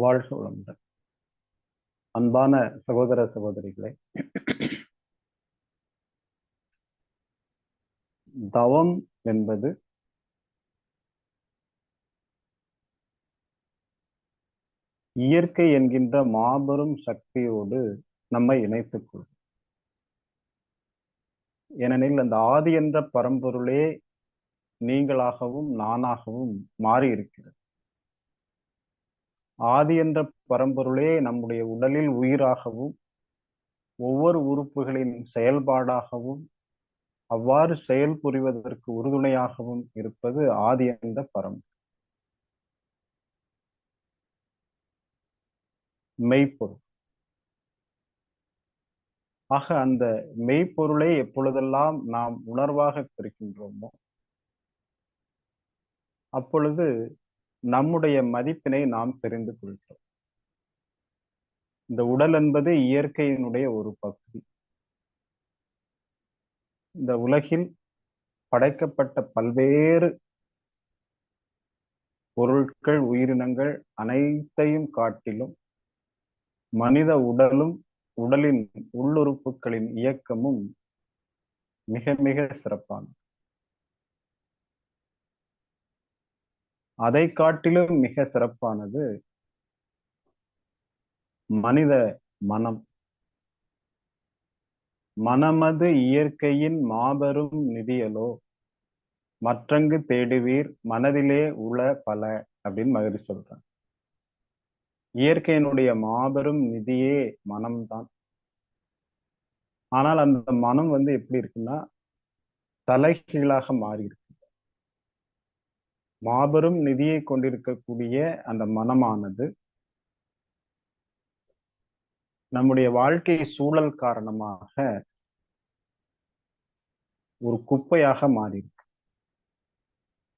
வாழ்க வளமுடன். அன்பான சகோதர சகோதரிகளே தவம் என்பது இயற்கை என்கின்ற மாபெரும் சக்தியோடு நம்மை இணைத்துக் கொள்ளும். ஏனெனில் அந்த ஆதி என்ற பரம்பொருளே நீங்களாகவும் நானாகவும் மாறி இருக்கிறது ஆதி என்ற பரம்பொருளே நம்முடைய உடலில் உயிராகவும் ஒவ்வொரு உறுப்புகளின் செயல்பாடாகவும் அவ்வாறு செயல் புரிவதற்கு உறுதுணையாகவும் இருப்பது ஆதி என்ற பரம்பொருள் மெய்ப்பொருள். ஆக அந்த மெய்ப்பொருளை எப்பொழுதெல்லாம் நாம் உணர்வாக பிரிக்கின்றோமோ அப்பொழுது நம்முடைய மதிப்பினை நாம் தெரிந்து கொள்கிறோம். இந்த உடல் என்பது இயற்கையினுடைய ஒரு பகுதி. இந்த உலகில் படைக்கப்பட்ட பல்வேறு பொருட்கள் உயிரினங்கள் அனைத்தையும் காட்டிலும் மனித உடலும் உடலின் உள்ளுறுப்புகளின் இயக்கமும் மிக மிக சிறப்பானது. அதை காட்டிலும் மிக சிறப்பானது மனித மனம். மனமது இயற்கையின் மாபெரும் நிதியலோ மற்றங்கு தேடுவீர் மனதிலே உள பல அப்படின்னு மகிழ்ச்சி சொல்றாங்க. இயற்கையினுடைய மாபெரும் நிதியே மனம்தான். ஆனால் அந்த மனம் வந்து எப்படி இருக்குன்னா தலைகீழாக மாறி இருக்கு மாபெரும் நிதியை கொண்டிருக்கக்கூடிய அந்த மனமானது நம்முடைய வாழ்க்கை சூழல் காரணமாக ஒரு குப்பையாக மாறி இருக்கு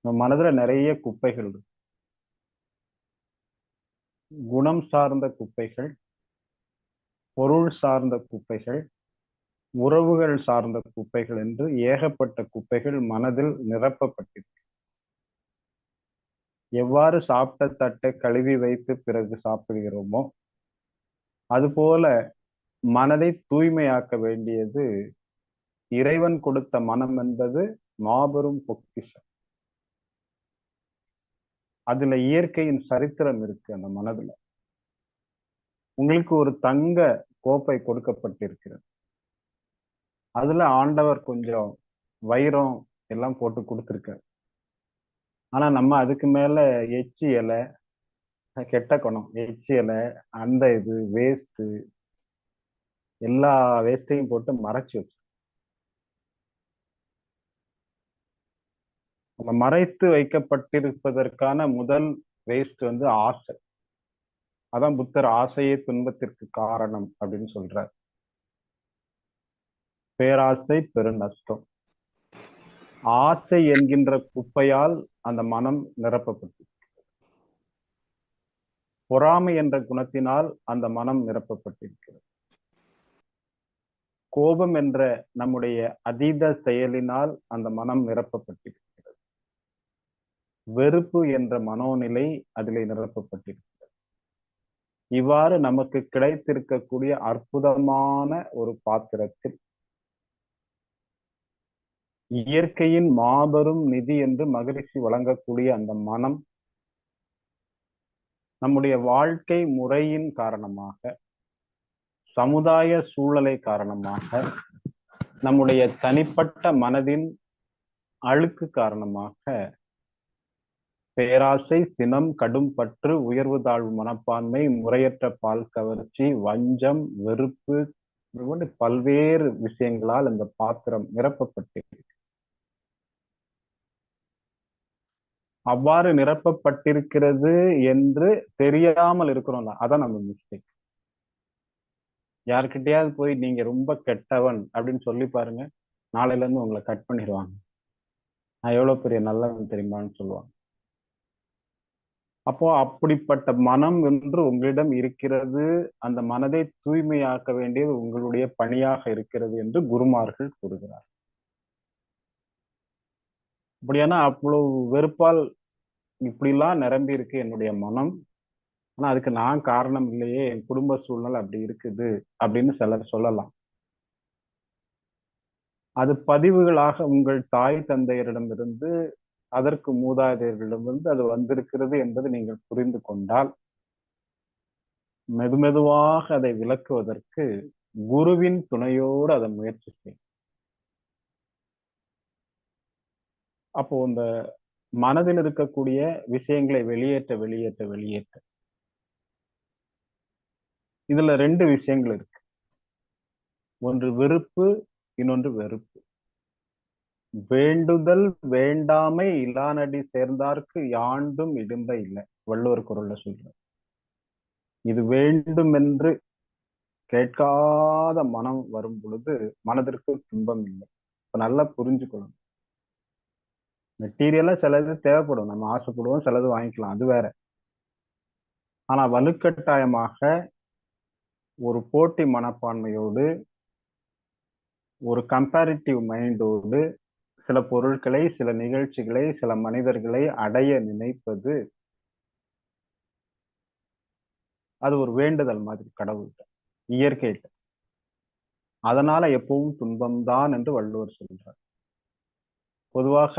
நம்ம மனதுல நிறைய குப்பைகள் இருக்கு. குணம் சார்ந்த குப்பைகள் பொருள் சார்ந்த குப்பைகள் உறவுகள் சார்ந்த குப்பைகள் என்று ஏகப்பட்ட குப்பைகள் மனதில் நிரப்பப்பட்டிருக்கு. எவ்வாறு சாப்பிட்ட தட்டை கழுவி வைத்து பிறகு சாப்பிடுகிறோமோ அதுபோல மனதை தூய்மையாக்க வேண்டியது இறைவன் கொடுத்த மனம் என்பது மாபெரும் பொக்கிஷம். அதுல இயற்கையின் சரித்திரம் இருக்கு அந்த மனதுல. உங்களுக்கு ஒரு தங்க கோப்பை கொடுக்கப்பட்டிருக்கிறது. அதுல ஆண்டவர் கொஞ்சம் வைரம் எல்லாம் போட்டு கொடுத்துருக்காரு. ஆனா நம்ம அதுக்கு மேல எச்சி இலை கெட்ட குணம் எச்சி இலை அந்த இது வேஸ்ட் எல்லா வேஸ்டையும் போட்டு மறைச்சு வச்சு. நம்ம மறைத்து வைக்கப்பட்டிருப்பதற்கான முதல் வேஸ்ட் வந்து ஆசை. அதான் புத்தர் ஆசையே துன்பத்திற்கு காரணம் அப்படின்னு சொல்றார். பேராசை பெரு நஷ்டம் ஆசை என்கின்ற குப்பையால் அந்த மனம் நிரப்பப்பட்டு பொறாமை என்ற குணத்தினால் அந்த மனம் நிரப்பப்பட்டிருக்கிறது. கோபம் என்ற நம்முடைய அதீத செயலினால் அந்த மனம் நிரப்பப்பட்டிருக்கிறது. வெறுப்பு என்ற மனோநிலை அதிலே நிரப்பப்பட்டிருக்கிறது. இவ்வாறு நமக்கு கிடைத்திருக்கக்கூடிய அற்புதமான ஒரு பாத்திரத்தில் இயற்கையின் மாபெரும் நிதி என்று மகிழ்ச்சி வழங்கக்கூடிய அந்த மனம் நம்முடைய வாழ்க்கை முறையின் காரணமாக சமுதாய சூழலை காரணமாக நம்முடைய தனிப்பட்ட மனதின் அழுக்கு காரணமாக பேராசை சினம் கடும் பற்று உயர்வு தாழ்வு மனப்பான்மை முறையற்ற பால் கவர்ச்சி வஞ்சம் வெறுப்பு பல்வேறு விஷயங்களால் இந்த பாத்திரம் நிரப்பப்பட்டிருக்கு. அவ்வாறு நிரப்பப்பட்டிருக்கிறது என்று தெரியாமல் இருக்கிறோம்ல அதான் நம்ம மிஸ்டேக் யாருக்கிட்டையாவது போய் நீங்க ரொம்ப கெட்டவன் அப்படின்னு சொல்லி பாருங்க நாளையில இருந்து உங்களை கட் பண்ணிடுவாங்க நான் எவ்வளவு பெரிய நல்லவன் தெரியுமான்னு சொல்லுவாங்க. அப்போ அப்படிப்பட்ட மனம் என்று உங்களிடம் இருக்கிறது அந்த மனதை தூய்மையாக்க வேண்டியது உங்களுடைய பணியாக இருக்கிறது என்று குருமார்கள் கூறுகிறார் அப்படியானா அவ்வளவு வெறுப்பால் இப்படிலாம் நிரம்பி இருக்கு என்னுடைய மனம். ஆனா அதுக்கு நான் காரணம் இல்லையே என் குடும்ப சூழ்நிலை அப்படி இருக்குது அப்படின்னு சிலர் சொல்லலாம். அது பதிவுகளாக உங்கள் தாய் தந்தையரிடமிருந்து அதற்கு மூதாதையர்களிடமிருந்து அது வந்திருக்கிறது என்பது நீங்கள் புரிந்து கொண்டால் மெதுமெதுவாக அதை விளக்குவதற்கு குருவின் துணையோடு அதை முயற்சி செய்யும் அப்போ இந்த மனதில் இருக்கக்கூடிய விஷயங்களை வெளியேற்ற வெளியேற்ற வெளியேற்ற. இதுல ரெண்டு விஷயங்கள் இருக்கு. ஒன்று வெறுப்பு இன்னொன்று வெறுப்பு. வேண்டுதல் வேண்டாமை இலானடி சேர்ந்தார்க்கு யாண்டும் இடும்ப இல்லை வள்ளுவர் குரல்ல சொல்ற இது வேண்டும் என்று கேட்காத மனம் வரும் பொழுது மனதிற்கு துன்பம் இல்லை. இப்ப நல்லா புரிஞ்சுக்கணும் மெட்டீரியலா சிலது தேவைப்படும். நம்ம ஆசைப்படுவோம் சிலது வாங்கிக்கலாம். அது வேற. ஆனா வலுக்கட்டாயமாக ஒரு போட்டி மனப்பான்மையோடு ஒரு கம்பேரிட்டிவ் மைண்டோடு சில பொருட்களை சில நிகழ்ச்சிகளை சில மனிதர்களை அடைய நினைப்பது அது ஒரு வேண்டுதல் மாதிரி கடவுள்கிட்ட இயற்கைகிட்ட. அதனால எப்பவும் துன்பம்தான் என்று வள்ளுவர் சொல்றார். பொதுவாக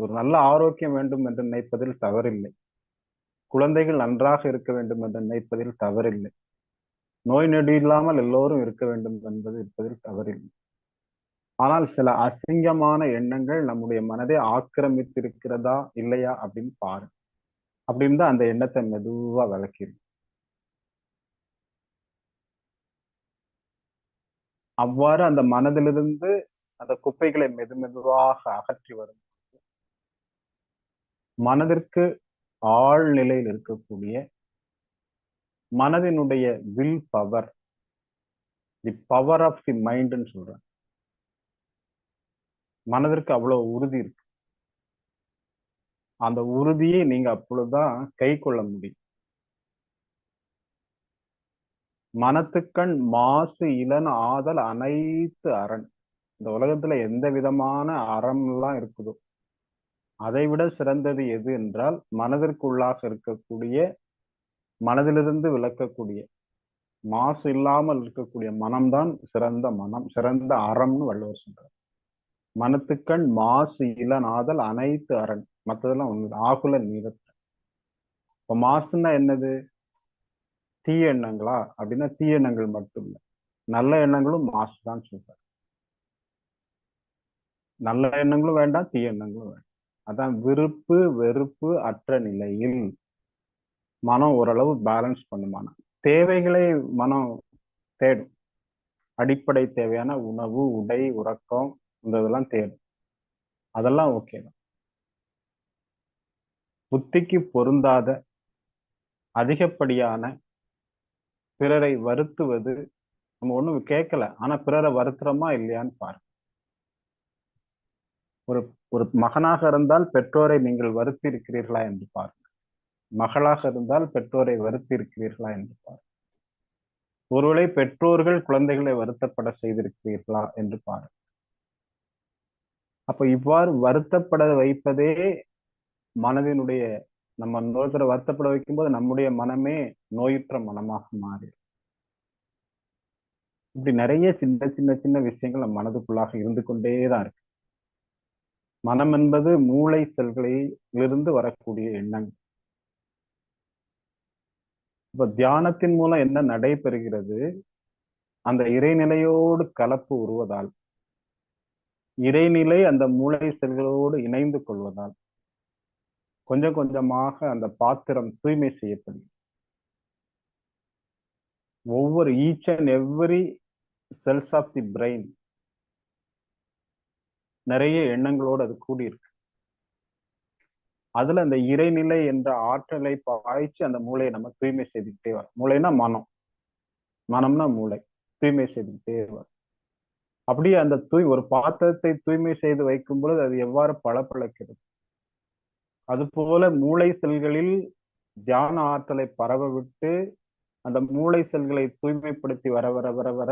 ஒரு நல்ல ஆரோக்கியம் வேண்டும் என்று நினைப்பதில் தவறில்லை. குழந்தைகள் நன்றாக இருக்க வேண்டும் என்று நினைப்பதில் தவறில்லை. நோய் நொடி இல்லாமல் எல்லோரும் இருக்க வேண்டும் என்பது இருப்பதில் தவறில்லை. ஆனால் சில அசிங்கமான எண்ணங்கள் நம்முடைய மனதை ஆக்கிரமித்திருக்கிறதா இல்லையா அப்படின்னு பாரு அப்படின்னு தான் அந்த எண்ணத்தை மெதுவா விளக்கிடும் அவ்வாறு அந்த மனதிலிருந்து அந்த குப்பைகளை மெது மெதுவாக அகற்றி வரும். மனதிற்கு ஆழ்நிலையில் இருக்கக்கூடிய மனதினுடைய will power the power of the மைண்ட்னு சொல்றேன். மனதிற்கு அவ்வளவு உறுதி இருக்கு. அந்த உறுதியை நீங்க அப்பொழுதுதான் கை கொள்ள முடியும். மனத்துக்கண் மாசு இளன் ஆதல் அனைத்து அரண். இந்த உலகத்துல எந்த விதமான அறம் எல்லாம் இருக்குதோ அதை விட சிறந்தது எது என்றால் மனதிற்குள்ளாக இருக்கக்கூடிய மனதிலிருந்து விளக்கக்கூடிய மாசு இல்லாமல் இருக்கக்கூடிய மனம்தான் சிறந்த மனம் சிறந்த அறம்னு வள்ளுவர் சொல்றார். மனத்துக்கண் மாசு இளநாதல் அனைத்து அரண் மற்றதெல்லாம் ஒன்று ஆகுல நீரத்த இப்ப மாசுன்னா என்னது? தீய எண்ணங்களா? அப்படின்னா தீய எண்ணங்கள் மட்டும் இல்லை நல்ல எண்ணங்களும் மாசு தான் சொல்றார். நல்ல எண்ணங்களும் வேண்டாம் தீய எண்ணங்களும் வேண்டாம். அதான் விருப்பு வெறுப்பு அற்ற நிலையில் மனம் ஓரளவு பேலன்ஸ் பண்ணுமான? தேவைகளை மனம் தேடும். அடிப்படை தேவையான உணவு உடை உறக்கம் இந்த இதெல்லாம் தேடும். அதெல்லாம் ஓகே தான். புத்திக்கு பொருந்தாத அதிகப்படியான பிறரை வருத்துவது நம்ம ஒண்ணும் கேட்கல ஆனா பிறரை வருத்துறோமா இல்லையான்னு பாருங்க. ஒரு ஒரு மகனாக இருந்தால் பெற்றோரை நீங்கள் வருத்தி இருக்கிறீர்களா என்று பாருங்கள். மகளாக இருந்தால் பெற்றோரை வருத்தி இருக்கிறீர்களா என்று பாருங்கள். ஒருவேளை பெற்றோர்கள் குழந்தைகளை வருத்தப்பட செய்திருக்கிறீர்களா என்று பாருங்கள். அப்ப இவ்வாறு வருத்தப்பட வைப்பதே மனதினுடைய நம்ம இன்னொருத்தரை வருத்தப்பட வைக்கும்போது நம்முடைய மனமே நோயுற்ற மனமாக மாறிடும் இப்படி நிறைய சின்ன சின்ன சின்ன விஷயங்கள் நம்ம மனதுக்குள்ளாக இருந்து கொண்டே தான் இருக்கு. மனம் என்பது மூளை செல்களிலிருந்து வரக்கூடிய எண்ணங்கள். இப்ப தியானத்தின் மூலம் என்ன நடைபெறுகிறது? அந்த இறைநிலையோடு கலப்பு உருவதால். இறைநிலை அந்த மூளை செல்களோடு இணைந்து கொள்வதால். கொஞ்சம் கொஞ்சமாக அந்த பாத்திரம் தூய்மை செய்யப்படும் ஒவ்வொரு each and every cells of the brain நிறைய எண்ணங்களோடு அது கூடியிருக்கு. அதுல அந்த இறைநிலை என்ற ஆற்றலை பாய்ச்சி அந்த மூளையை நம்ம தூய்மை செய்துக்கிட்டே வரும். மூளைனா மனம். மனம்னா மூளை. தூய்மை செய்துக்கிட்டே வரும். அப்படியே அந்த தூய் ஒரு பாத்திரத்தை தூய்மை செய்து வைக்கும் பொழுது அது எவ்வாறு பளபளக்கிறது? அதுபோல மூளை செல்களில் தியான ஆற்றலை பரவ விட்டு அந்த மூளை செல்களை தூய்மைப்படுத்தி வர வர வர வர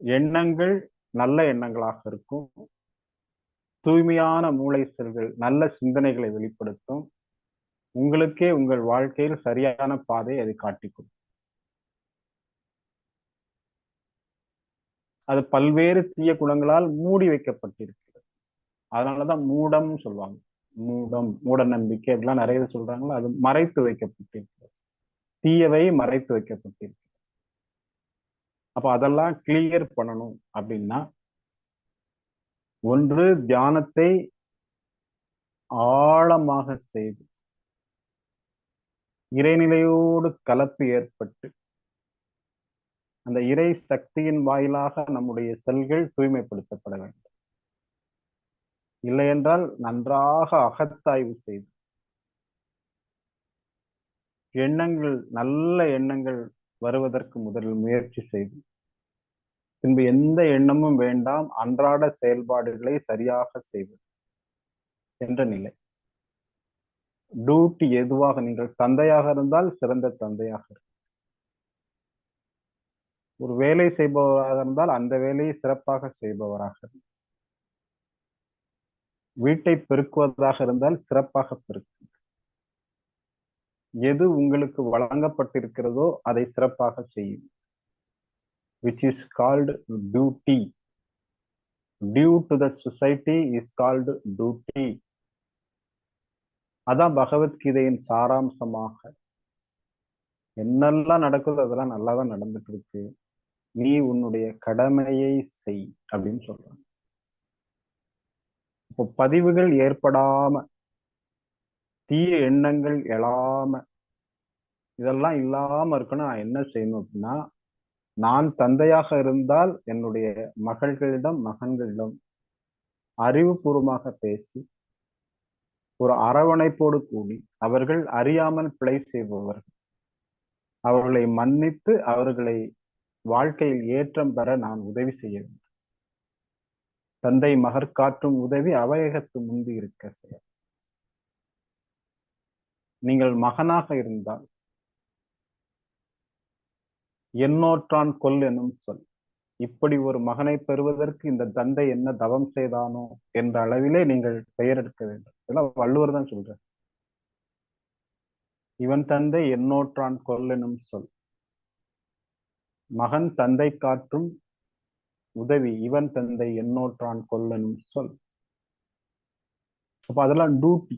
எண்ணங்கள் நல்ல எண்ணங்களாக இருக்கும். தூய்மையான மூளை செல்கள் நல்ல சிந்தனைகளை வெளிப்படுத்தும். உங்களுக்கே உங்கள் வாழ்க்கையில் சரியான பாதை அது காட்டிக் கொடுக்கும் அது பல்வேறு தீய குணங்களால் மூடி வைக்கப்பட்டிருக்கிறது. அதனாலதான் மூடம் சொல்லுவாங்க. மூடம் மூட நம்பிக்கை அப்படிலாம் நிறைய சொல்றாங்களோ அது மறைத்து வைக்கப்பட்டிருக்கிறது. தீயவை மறைத்து வைக்கப்பட்டிருக்கு அப்போ அதெல்லாம் கிளியர் பண்ணணும் அப்படின்னா ஒன்று தியானத்தை ஆழமாக செய்து இறைநிலையோடு கலப்பு ஏற்பட்டு அந்த இறை சக்தியின் வாயிலாக நம்முடைய செல்கள் தூய்மைப்படுத்தப்பட வேண்டும். இல்லையென்றால் நன்றாக அகத்தாய்வு செய்து எண்ணங்கள் நல்ல எண்ணங்கள் வருவதற்கு முதலில் முயற்சி செய்து பின்பு எந்த எண்ணமும் வேண்டாம் அன்றாட செயல்பாடுகளை சரியாக செய்வது என்ற நிலை. டியூட்டி எதுவாக நீங்கள் தந்தையாக இருந்தால் சிறந்த தந்தையாக ஒரு வேலை செய்பவராக இருந்தால் அந்த வேலையை சிறப்பாக செய்பவராக வீட்டை பெருக்குவதாக இருந்தால் சிறப்பாக பெருக்கும் எது உங்களுக்கு வழங்கப்பட்டிருக்கிறதோ அதை சிறப்பாக செய்யும். Which is called duty due to the society is called duty அதான் பகவத்கீதையின் சாராம்சமாக. என்னெல்லாம் நடக்குதோ அதெல்லாம் நல்லா தான் நடந்துட்டு இருக்கு நீ உன்னுடைய கடமையை செய் அப்படின்னு சொல்றாங்க. இப்போ பதிவுகள் ஏற்படாம தீய எண்ணங்கள் எழாம இதெல்லாம் இல்லாம இருக்கணும். நான் என்ன செய்யணும் அப்படின்னா நான் தந்தையாக இருந்தால் என்னுடைய மகள்களிடம் மகன்களிடம் அறிவுபூர்வமாக பேசி ஒரு அரவணைப்போடு கூடி அவர்கள் அறியாமல் பிழை செய்பவர்கள் அவர்களை மன்னித்து அவர்களை வாழ்க்கையில் ஏற்றம் பெற நான் உதவி செய்ய வேண்டும். தந்தை மகர் காட்டும் உதவி அவையகத்து முந்தி இருக்க செய்ய நீங்கள் மகனாக இருந்தால். எண்ணோற்றான் கொல் எனும் சொல். இப்படி ஒரு மகனை பெறுவதற்கு இந்த தந்தை என்ன தவம் செய்தானோ என்ற அளவிலே நீங்கள் பெயர் எடுக்க வேண்டும். இதெல்லாம் வள்ளுவர் தான் சொல்ற இவன் தந்தை எண்ணோற்றான் கொல் எனும் சொல். மகன் தந்தை காற்றும் உதவி இவன் தந்தை எண்ணோற்றான் கொல்லனும் சொல். அப்ப அதெல்லாம் டியூட்டி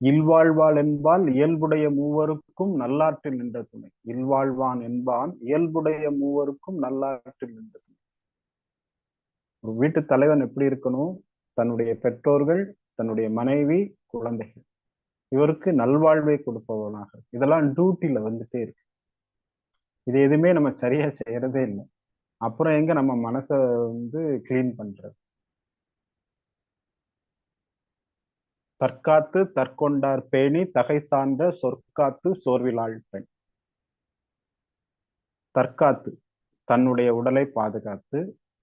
இல்வாழ்வாள் என்பால் இயல்புடைய மூவருக்கும் நல்லாற்றில் நின்ற துணை. இல்வாழ்வான் என்பான் இயல்புடைய மூவருக்கும் நல்லாற்றில் நின்ற துணை. ஒரு வீட்டு தலைவன் எப்படி இருக்கணும் தன்னுடைய பெற்றோர்கள் தன்னுடைய மனைவி குழந்தைகள் இவருக்கு நல்வாழ்வை கொடுப்பவனாக இதெல்லாம் டியூட்டியில வந்துட்டே இருக்கு. இது எதுவுமே நம்ம சரியா செய்யறதே இல்லை. அப்புறம் எங்க நம்ம மனசை வந்து கிளீன் பண்றது? தற்காத்து தற்கொண்டார் பேணி தகை சார்ந்த சொற்காத்து சோர்விலாள் பெண். தற்காத்து தன்னுடைய உடலை பாதுகாத்து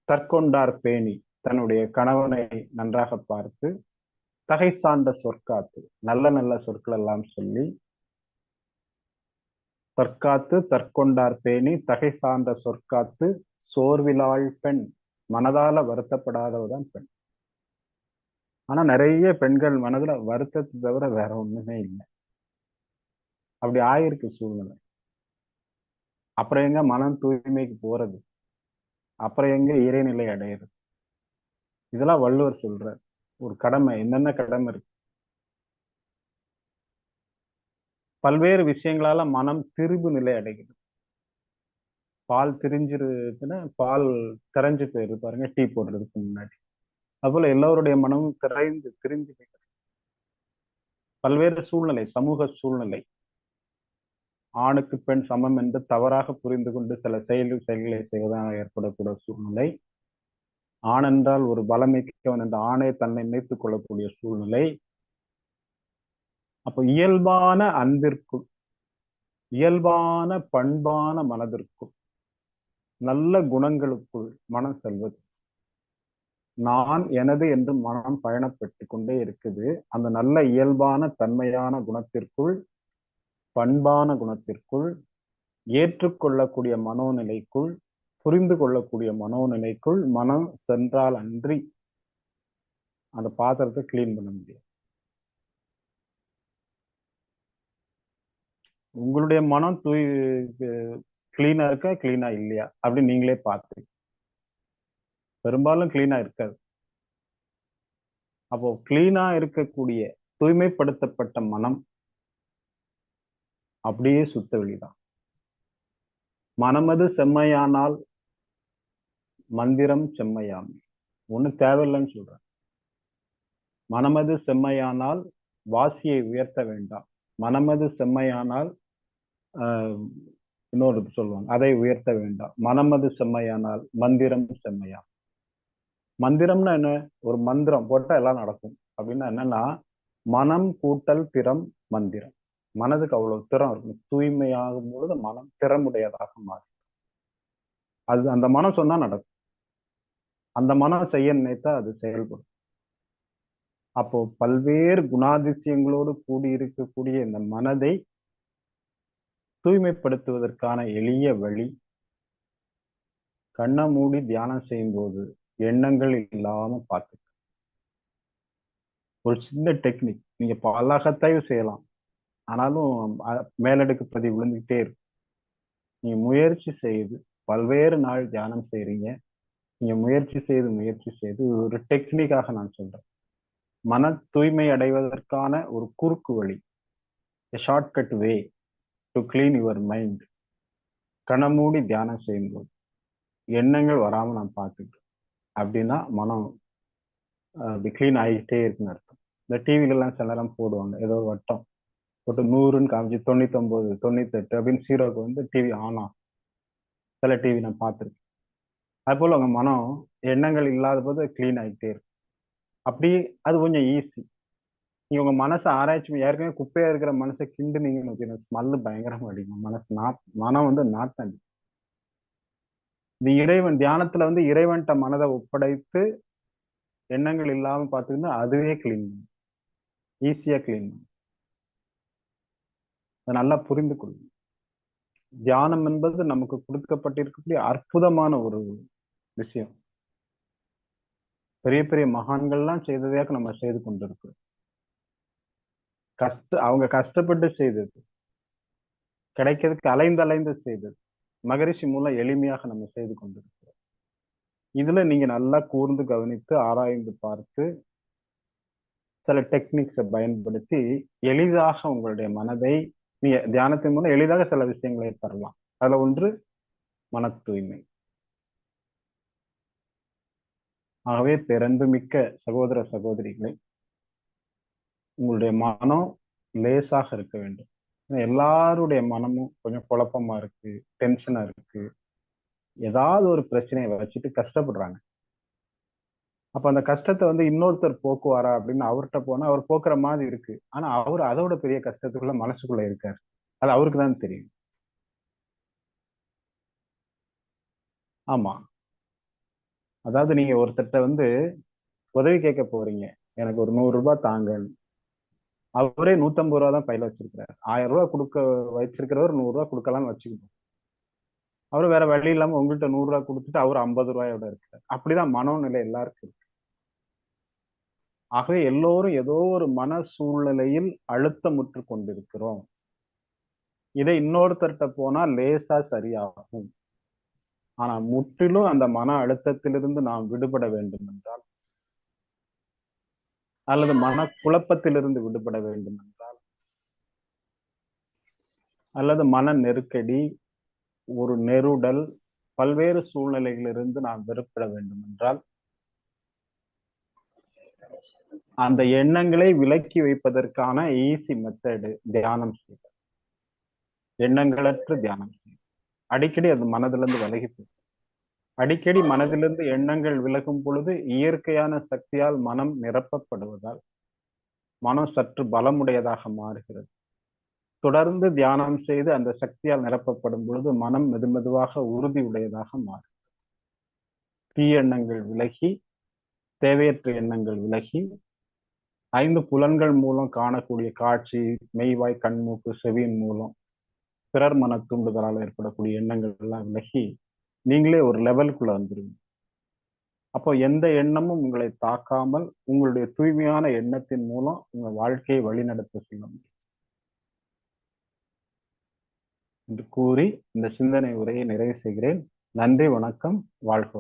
தற்கொண்டார் பேணி தன்னுடைய கணவனை நன்றாக பார்த்து தகை சார்ந்த சொற்காத்து நல்ல நல்ல சொற்கள் எல்லாம் சொல்லி தற்காத்து தற்கொண்டார் பேணி தகை சார்ந்த சொற்காத்து சோர்விலாள் பெண். மனதால வருத்தப்படாதவதான் பெண். ஆனா நிறைய பெண்கள் மனதுல வருத்தத்தை தவிர வேற ஒண்ணுமே இல்லை. அப்படி ஆயிருக்கு சூழ்நிலை. அப்புறம் எங்க மனம் தூய்மைக்கு போறது? அப்புறம் எங்க இறைநிலை அடையிறது? இதெல்லாம் வள்ளுவர் சொல்ற ஒரு கடமை என்னென்ன கடமை இருக்கு? பல்வேறு விஷயங்களால மனம் திரும்பு நிலை அடைகிறது. பால் திரிஞ்சிருக்குன்னா பால் கரைஞ்சு போயிருது பாருங்க டீ போடுறதுக்கு முன்னாடி. அதுபோல எல்லோருடைய மனமும் திரைந்து திரிந்து பல்வேறு சூழ்நிலை சமூக சூழ்நிலை. ஆணுக்கு பெண் சமம் என்று தவறாக புரிந்து கொண்டு சில செயல் செயல்களை செய்வதாக ஏற்படக்கூடிய சூழ்நிலை. ஆண் என்றால் ஒரு பலமிக்கவன் என்ற ஆணை தன்னை நினைத்துக் கொள்ளக்கூடிய சூழ்நிலை. அப்போ இயல்பான அன்பிற்கும் இயல்பான பண்பான மனதிற்கும் நல்ல குணங்களுக்குள் மனம் செல்வது நான் எனது என்று மனம் பயணப்பட்டு கொண்டே இருக்குது. அந்த நல்ல இயல்பான தன்மையான குணத்திற்குள் பண்பான குணத்திற்குள் ஏற்றுக்கொள்ளக்கூடிய மனோநிலைக்குள் புரிந்து கொள்ளக்கூடிய மனோநிலைக்குள் மனம் சென்றால் அன்றி அந்த பாத்திரத்தை கிளீன் பண்ண முடியும் உங்களுடைய மனம் தூய் கிளீனா இருக்கா கிளீனா இல்லையா? அப்படின்னு நீங்களே பார்த்து பெரும்பாலும் கிளீனா இருக்காது. அப்போ கிளீனா இருக்கக்கூடிய தூய்மைப்படுத்தப்பட்ட மனம் அப்படியே சுத்த வெளிதான் மனமது செம்மையானால் மந்திரம் செம்மையாமை. ஒண்ணு தேவையில்லைன்னு சொல்றேன். மனமது செம்மையானால் வாசியை உயர்த்த வேண்டாம். மனமது செம்மையானால் இன்னொரு சொல்லுவாங்க அதை உயர்த்த வேண்டாம். மனமது செம்மையானால் மந்திரம் செம்மையா மந்திரம்னா என்ன? ஒரு மந்திரம் போட்டால் எல்லாம் நடக்கும். அப்படின்னா என்னன்னா மனம் கூட்டல் திறம் மந்திரம். மனதுக்கு அவ்வளவு திறம் இருக்கும். தூய்மையாகும் பொழுது மனம் திறமுடையதாக மாறும். அது அந்த மனம் சொன்னா நடக்கும். அந்த மனம் செய்ய நினைத்தா அது செயல்படும். அப்போ பல்வேறு குணாதிசயங்களோடு கூடி இருக்கக்கூடிய இந்த மனதை தூய்மைப்படுத்துவதற்கான எளிய வழி கண்ணை மூடி தியானம் செய்யும் போது எண்ணங்கள் இல்லாம பார்த்து ஒரு சின்ன டெக்னிக் நீங்க பல செய்யலாம். ஆனாலும் மேலடுக்கு பதிவு விழுந்துகிட்டே இருக்கும். நீங்க முயற்சி செய்து பல்வேறு நாள் தியானம் செய்றீங்க. நீங்க முயற்சி செய்து முயற்சி செய்து ஒரு டெக்னிக்காக நான் சொல்றேன். மன தூய்மை அடைவதற்கான ஒரு குறுக்கு வழி shortcut way to clean your mind கணமூடி தியானம் செய்யும்போது எண்ணங்கள் வராமல் நான் பார்த்துக்கிட்டேன் அப்படின்னா மனம் அப்படி க்ளீன் ஆகிட்டே இருக்குன்னு அர்த்தம். இந்த டிவிலெலாம் சில நேரம் போடுவாங்க. ஏதோ ஒரு வட்டம் போட்டு நூறுன்னு காமிச்சு தொண்ணூத்தொம்பது தொண்ணூத்தெட்டு அப்படின்னு ஜீரோக்கு வந்து டிவி ஆன் ஆகும். சில டிவி நான் பார்த்துருக்கேன். அதுபோல் உங்கள் மனம் எண்ணங்கள் இல்லாத போது க்ளீன் ஆகிட்டே இருக்கும். அப்படி அது கொஞ்சம் ஈஸி நீங்கள் உங்கள் மனசை ஆராய்ச்சி ஏற்கனவே குப்பையாக இருக்கிற மனசை கிண்டுனீங்கன்னு வச்சுக்கோங்க. ஸ்மெல்லு பயங்கரமாக அடிக்கும். மனசு நாத் மனம் வந்து நாத்தடி இந்த இறைவன் தியானத்துல வந்து இறைவன்கிட்ட மனதை ஒப்படைத்து எண்ணங்கள் இல்லாம பார்த்துக்கிட்டு அதுவே கிளீன் ஈஸியா கிளீன் அதை நல்லா புரிந்து கொள்ளும் தியானம் என்பது நமக்கு கொடுக்கப்பட்டிருக்கக்கூடிய அற்புதமான ஒரு விஷயம். பெரிய பெரிய மகான்கள்லாம் செய்ததையாக நம்ம செய்து கொண்டிருக்கிறோம். கஷ்ட அவங்க கஷ்டப்பட்டு செய்தது. கிடைக்கிறதுக்கு அலைந்து அலைந்து செய்தது. மகரிஷி மூலம் எளிமையாக நம்ம செய்து கொண்டிருக்கிறோம். இதுல நீங்க நல்லா கூர்ந்து கவனித்து ஆராய்ந்து பார்த்து சில டெக்னிக்ஸை பயன்படுத்தி எளிதாக உங்களுடைய மனதை நீங்க தியானத்தின் மூலம் எளிதாக சில விஷயங்களை தரலாம். அதுல ஒன்று மன தூய்மை ஆகவே பிறந்து மிக்க சகோதர சகோதரிகளை உங்களுடைய மனம் லேசாக இருக்க வேண்டும். எல்லாருடைய மனமும் கொஞ்சம் குழப்பமா இருக்கு டென்ஷனா இருக்கு. ஏதாவது ஒரு பிரச்சனையை வச்சுட்டு கஷ்டப்படுறாங்க. அப்ப அந்த கஷ்டத்தை வந்து இன்னொருத்தர் போக்குவாரா அப்படின்னு அவர்கிட்ட போனா அவர் போக்குற மாதிரி இருக்கு. ஆனா அவர் அதோட பெரிய கஷ்டத்துக்குள்ள மனசுக்குள்ள இருக்காரு. அது அவருக்கு தான் தெரியும். ஆமா. அதாவது நீங்க ஒருத்தர்கிட்ட வந்து உதவி கேட்க போறீங்க. எனக்கு ஒரு நூறு ரூபாய் தாங்கன்னு. அவரே நூத்தம்பது ரூபா தான் பையில வச்சிருக்கிறாரு. ஆயிரம் ரூபாய் கொடுக்க வச்சிருக்கிறவர் நூறு ரூபாய் கொடுக்கலாம்னு வச்சுக்கணும். அவரு வேற வழி இல்லாம உங்கள்கிட்ட நூறு ரூபாய் கொடுத்துட்டு அவர் ஐம்பது ரூபாயோட இருக்கிறார் அப்படிதான் மனோநிலை எல்லாருக்கும் இருக்கு. ஆகவே எல்லோரும் ஏதோ ஒரு மன சூழ்நிலையில் அழுத்தமுற்று கொண்டிருக்கிறோம். இதை இன்னொருத்தர்கிட்ட போனா லேசா சரியாகும். ஆனா முற்றிலும் அந்த மன அழுத்தத்திலிருந்து நாம் விடுபட வேண்டும் என்றால் அல்லது மன குழப்பத்திலிருந்து விடுபட வேண்டும் என்றால் அல்லது மன நெருக்கடி ஒரு நெருடல் பல்வேறு சூழ்நிலைகளிலிருந்து நாம் வெறுப்பிட வேண்டும் என்றால் அந்த எண்ணங்களை விலக்கி வைப்பதற்கான ஈஸி மெத்தடு தியானம் செய்வது எண்ணங்களற்ற தியானம் செய்வது அடிக்கடி அது மனதிலிருந்து விலகி போகும் அடிக்கடி மனதிலிருந்து எண்ணங்கள் விலகும் பொழுது இயற்கையான சக்தியால் மனம் நிரப்பப்படுவதால் மனம் சற்று பலமுடையதாக மாறுகிறது. தொடர்ந்து தியானம் செய்து அந்த சக்தியால் நிரப்பப்படும் பொழுது மனம் மெது மெதுவாக உறுதி உடையதாக மாறும். தீ எண்ணங்கள் விலகி தேவையற்ற எண்ணங்கள் விலகி ஐந்து புலன்கள் மூலம் காணக்கூடிய காட்சி மெய்வாய் கண்மூக்கு செவியின் மூலம் பிறர் மன தூண்டுதலால் ஏற்படக்கூடிய எண்ணங்கள் எல்லாம் விலகி நீங்களே ஒரு லெவலுக்குள்ள வந்துருவீங்க. அப்போ எந்த எண்ணமும் உங்களை தாக்காமல் உங்களுடைய தூய்மையான எண்ணத்தின் மூலம் உங்க வாழ்க்கையை வழிநடத்த செய்ய முடியும். என்று கூறி இந்த சிந்தனை உரையை நிறைவு செய்கிறேன். நன்றி வணக்கம் வாழ்க